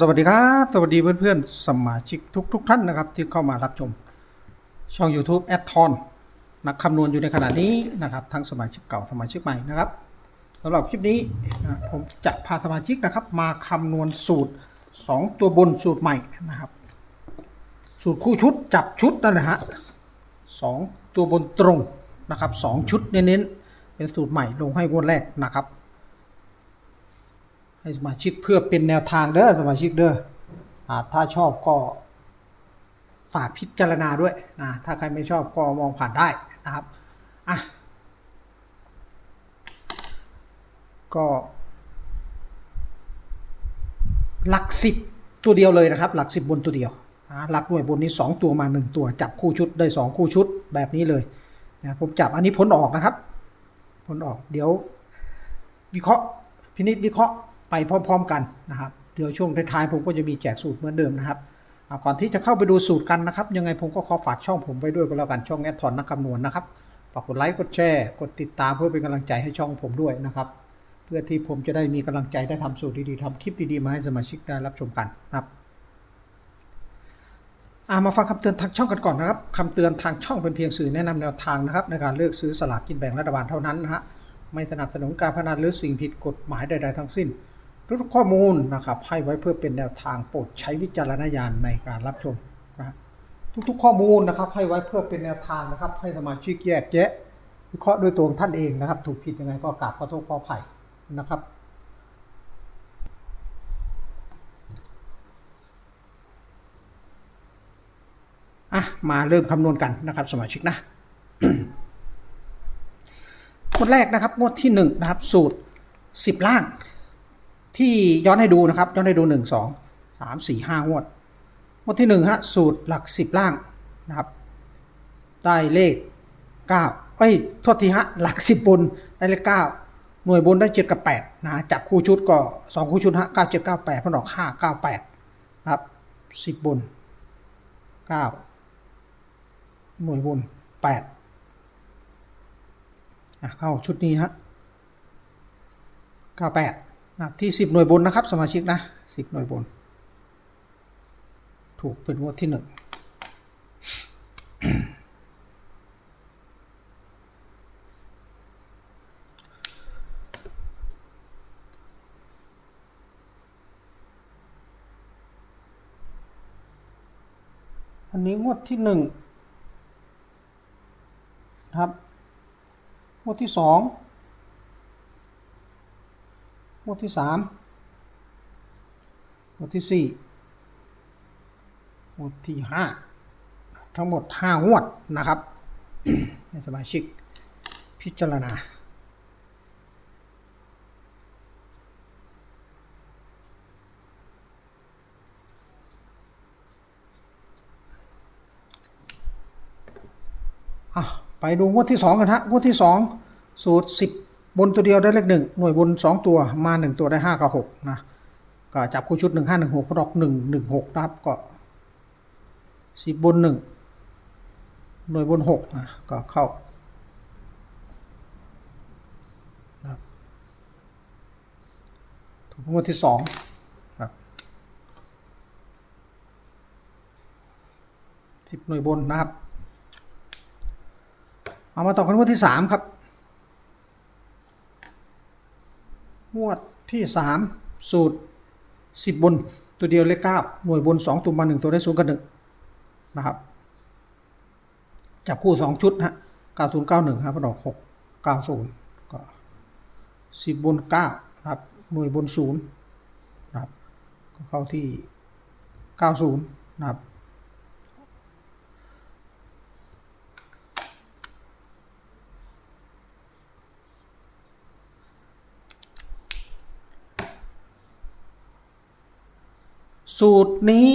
สวัสดีครับสวัสดีเพื่อนๆ สมาชิกทุกๆท่านนะครับ ที่เข้ามารับชม ช่อง YouTube แอดทอนนักคำนวณอยู่ในขณะนี้นะครับ ทั้งสมาชิกเก่าสมาชิกใหม่นะครับสำหรับคลิปนี้นะผมจะพาสมาชิกนะครับ มาคำนวณสูตร 2 ตัวบนสูตรใหม่นะครับ สูตรคู่ชุดจับชุดนั่นแหละฮะสองตัวบนตรงนะครับสองชุดเน้นๆเป็นสูตรใหม่ลงให้งวดแรกนะครับ ให้สมาชิกเพื่อเป็นแนวทางเด้อสมาชิกเด้ออาถ้าชอบก็ฝากพิจารณาด้วยนะถ้าใครไม่ชอบก็มองผ่านได้นะครับอะก็หลักสิบตัวเดียวเลยนะครับ หลักสิบบนตัวเดียวหลักหน่วยบนนี้ 2 ตัวมา 1 ตัวจับคู่ชุดได้ 2 คู่ชุดแบบนี้เลยนะผมจับอันนี้ผลออกนะครับผลออกเดี๋ยว วิเคราะห์พินิจวิเคราะห์ ไปพร้อม ๆ กันนะครับ เดี๋ยวช่วงท้ายๆผมก็จะมีแจกสูตรเหมือนเดิมนะครับก่อนที่จะเข้าไปดูสูตรกันนะครับ ยังไงผมก็ขอฝากช่องผมไว้ด้วยก็แล้วกันช่องแอดทอนนักคำนวณนะครับ ฝากกดไลค์กดแชร์กดติดตามเพื่อเป็นกำลังใจให้ช่องผมด้วยนะครับ เพื่อที่ผมจะได้มีกำลังใจได้ทำสูตรดีๆทำคลิปดีๆมาให้สมาชิกได้รับชมกันนะครับามาฟังคำเตือนทางช่องกันก่อนนะครับคำเตือนทางช่องเป็นเพียงสื่อแนะนำแนวทางนะครับในการเลือกซื้อสลากกินแบ่งรัฐบาลเท่านั้นนะฮะไม่สนับสนุนการพนันหรือสิ่งผิดกฎหมายใดๆทั้งสิ้น ทุกๆข้อมูลนะครับให้ไว้เพื่อเป็นแนวทางโปรดใช้วิจารณญาณในการรับชมนะทุกๆ ข้อมูลนะครับให้ไว้เพื่อเป็นแนวทางนะครับ ให้สมาชิกแยกแยะวิเคราะห์ด้วยตัวท่านเองนะครับ ถูกผิดยังไงก็กราบขอโทษขออภัยนะครับอะมาเริ่มคำนวณกันนะครับสมาชิกนะงวดแรกนะครับงวดที่หนึ่งนะครับสูตรสิบล่าง ที่ย้อนให้ดูนะครับ ย้อนให้ดูหนึ่งสองสามสี่ห้างวดงวดที่หนึ่งฮะสูตรหลักสิบล่างนะครับ ได้เลขเก้าเอ้ยโทษทีฮะหลักสิบบนได้เลขเก้าหน่วยบนได้เจ็ดกับแปดนะ จับคู่ชุดก็สองคู่ชุดฮะเก้าเจ็ดเก้าแปดพนออกห้าเก้าแปดนะครับสิบบนเก้าหน่วยบนแปดอะเข้าชุดนี้ฮะ 98 นะครับที่ 10 หน่วยบนนะครับ สมาชิกนะ 10 หน่วยบน ถูกเป็นงวดที่ 1 อันนี้งวดที่1นะครับ งวดที่สอ งงวดที่สามงวดที่สี่งวดที่ห้าทั้งหมดห้างวดนะครับให้สมาชิกพิจารณาอะไปดูงวดที่ 2 กันฮะงวดที่ 2 สูตร10 บนตัวเดียวได้เลขหนึ่งหน่วยบน 2 ตัวมา 1 ตัวได้ 5 กับ6นะก็จับคู่ชุด 1 5 1 6กดอก 1 1 6นะครับก็ 10 บน 1 หน่วยบน6นะก็เข้านะครับถูกงวดที่2ครับ10 หน่วยบนนะครับ เอามาต่อกันงวดที่สามครับ งวด ที่สามสูตรสิบบนตัวเดียวเลขเก้าหน่วยบนสองตัวมาหนึ่งตัวได้ศูนย์กับหนึ่งนะครับ จับคู่สองชุดฮะเก้าศูนย์เก้าหนึ่งครับดอกหกเก้าศูนย์ก็สิบบนเก้านะครับหน่วยบนศูนย์นะครับก็เข้าที่เก้าศูนย์นะครับ สูตรนี้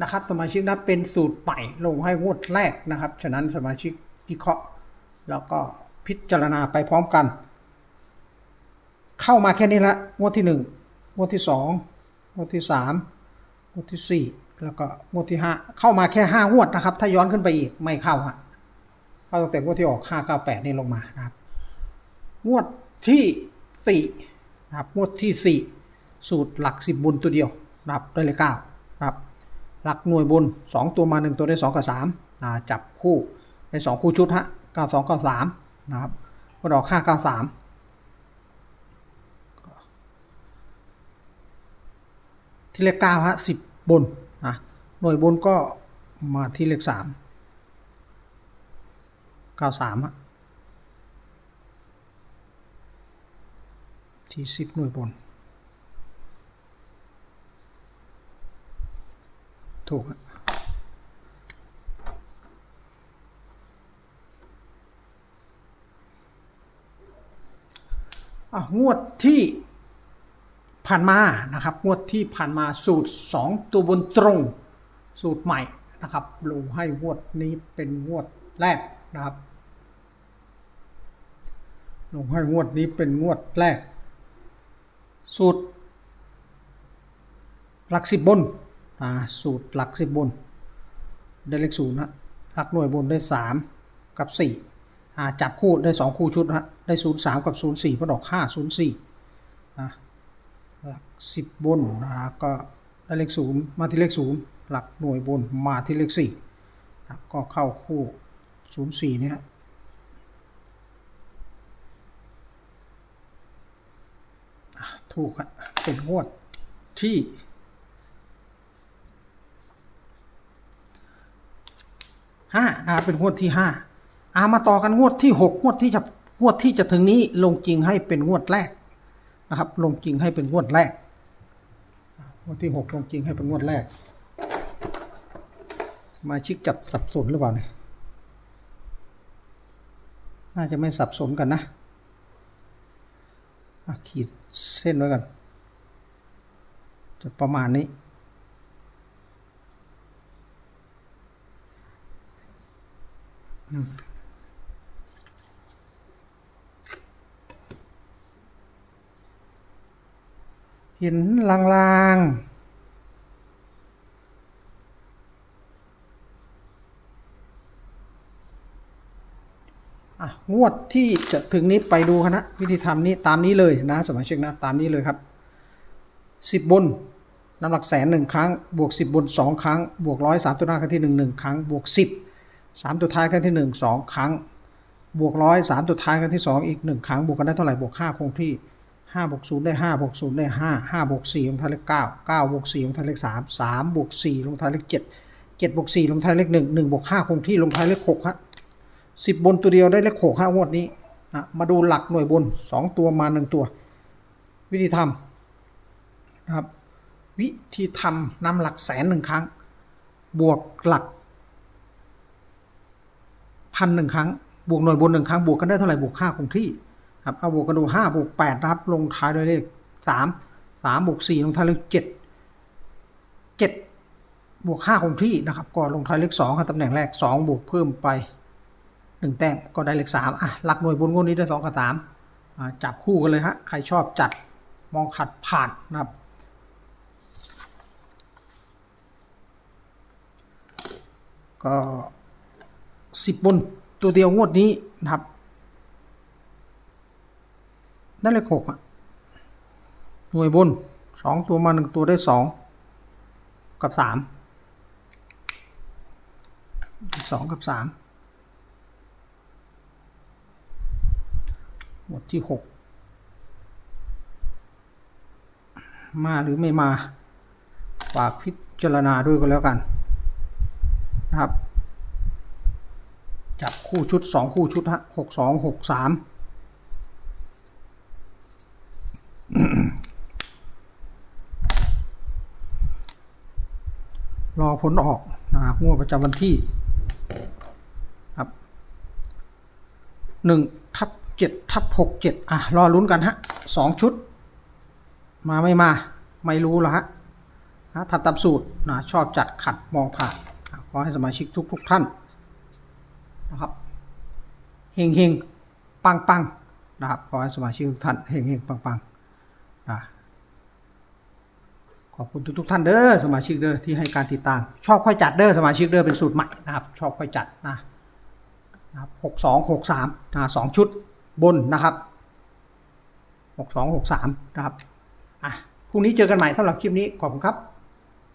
นะครับสมาชิกนะเป็นสูตรใหม่ลงให้งวดแรกนะครับ ฉะนั้นสมาชิกวิเคราะห์ แล้วก็พิจารณาไปพร้อมกัน เข้ามาแค่นี้ละงวดที่หนึ่งวดที่สองวดที่สามงวดที่สี่แล้วก็งวดที่ห้าเข้ามาแค่ห้างวดนะครับ ถ้าย้อนขึ้นไปอีกไม่เข้าฮะเข้าตั้งแต่งวดที่ออกห้าเก้าแปดนี่ลงมานะครับ งวดที่สี่นะครับงวดที่สี่สูตรหลักสิบบุญตัวเดียว นะครับได้เลขเก้าครับหลักหน่วยบน 2 ตัวมา 1 ตัวได้ 2 กับ3อ่าจับคู่ได้ 2 คู่ชุดฮะ92 93นะครับก็ดอก5 93ที่เลข9ฮะ10บนนะหน่วยบนก็มาที่เลข3 93ฮะที่10หน่วยบน ถูกอะงวดที่ผ่านมานะครับ งวดที่ผ่านมาสูตร 2 ตัวบนตรง สูตรใหม่นะครับลงให้งวดนี้เป็นงวดแรกนะครับ ลงให้งวดนี้เป็นงวดแรก สูตรหลักสิบบน อ่าสูตรหลักสิบบน ได้เลขศูนย์ฮะหลักหน่วยบนได้สามกับสี่อ่าจับคู่ได้สองคู่ชุดฮะได้ศูนย์สามกับศูนย์สี่พอดอกห้าศูนย์สี่อะหลักสิบบนนะก็ได้เลขศูนย์มาที่เลขศูนย์หลักหน่วยบนมาที่เลขสี่อะก็เข้าคู่ศูนย์สี่เนี่ยถูกฮะเป็นงวดที่ ห้านะครับเป็นงวดที่ห้าอามาต่อกันงวดที่หกงวดที่จะงวดที่จะถึงนี้ลงจริงให้เป็นงวดแรกนะครับ ลงจริงให้เป็นงวดแรกงวดที่หกลงจริงให้เป็นงวดแรก มาชิกจับสับสนหรือเปล่าเนี่ยน่าจะไม่สับสนกันนะขีดเส้นไว้กันจะประมาณนี้ เห็นลางๆอะงวดที่จะถึงนี้ไปดูคณะวิธีทำนี้ตามนี้เลยนะสมาชิกนะตามนี้เลยครับสิบบนน้ำหนักแสนหนึ่งครั้ง บวกสิบบนสองครั้ง บวกร้อยสามตัวหน้าครั้งที่หนึ่งหนึ่งครั้ง บวกสิ บสามตัวท้ายครั้งที่หนึ่งสองครั้ง บวกร้อยสามตัวท้ายครั้งที่สองอีกหนึ่งครั้ง บวกกันได้เท่าไหร่ บวกห้าคงที่ห้าบวกศูนย์ได้ห้าบวกศูนย์ได้ห้าห้าบวกสี่ลงท้ายเลขเก้าเก้าบวกสี่ลงท้ายเลขสามสามบวกสี่ลงท้ายเลขเจ็ดเจ็ดบวกสี่ลงท้ายเลขหนึ่งหนึ่งบวกห้าคงที่ลงท้ายเลขหกฮะสิบบนตัวเดียวได้เลขหกห้างวดนี้นะมาดูหลักหน่วยบนสองตัวมาหนึ่งตัว วิธีทำนะครับวิธีทำนำหลักแสนหนึ่งครั้ง บวกหลัก พันหนึ่งครั้ง บวกหน่วยบนหนึ่งครั้ง บวกกันได้เท่าไหร่บวกค่าคงที่ครับเอาบวกกันดูห้าบวกแปดนะครับลงท้ายด้วยเลขสามสามบวกสี่ลงท้ายเลขเจ็ดเจ็ดบวกห้าคงที่นะครับก็ลงท้ายเลขสองครับตำแหน่งแรกสองบวกเพิ่มไปหนึ่งแต้มก็ได้เลขสามอะหลักหน่วยบนงวดนี้ได้สองกับสามจับคู่กันเลยฮะใครชอบจัดมองขัดผ่านนะครับก็ สิบบนตัวเดียวงวดนี้นะครับ ได้เลขหกอะหน่วยบนสองตัวมาหนึ่งตัวได้สองกับสามสองกับสามหมวดที่หกมาหรือไม่มา ฝากพิจารณาด้วยก็แล้วกันนะครับ จับคู่ชุดสองคู่ชุดฮะหกสองหกสามรอผลออกนะครับงวดประจำวันที่ครับหนึ่งทับเจ็ดทับหกเจ็ดอะ รอลุ้นกันฮะสองชุด มาไม่มา ไม่รู้แล้วฮะนะทำตามสูตรนะชอบจัดขัดมองผ่านขอให้สมาชิกทุกทุกๆท่าน นะครับเฮงเฮงปังปังนะครับขอให้สมาชิกทุกท่านเฮงเฮงปังปังนะขอบคุณทุกๆท่านเด้อสมาชิกเด้อที่ให้การติดตาม ชอบค่อยจัดเด้อสมาชิกเด้อเป็นสูตรใหม่นะครับ ชอบค่อยจัดนะนะครับหกสองหกสามนะสองชุดบนนะครับหกสองหกสามนะครับอะพรุ่งนี้เจอกันใหม่สำหรับคลิปนี้ขอบคุณครับ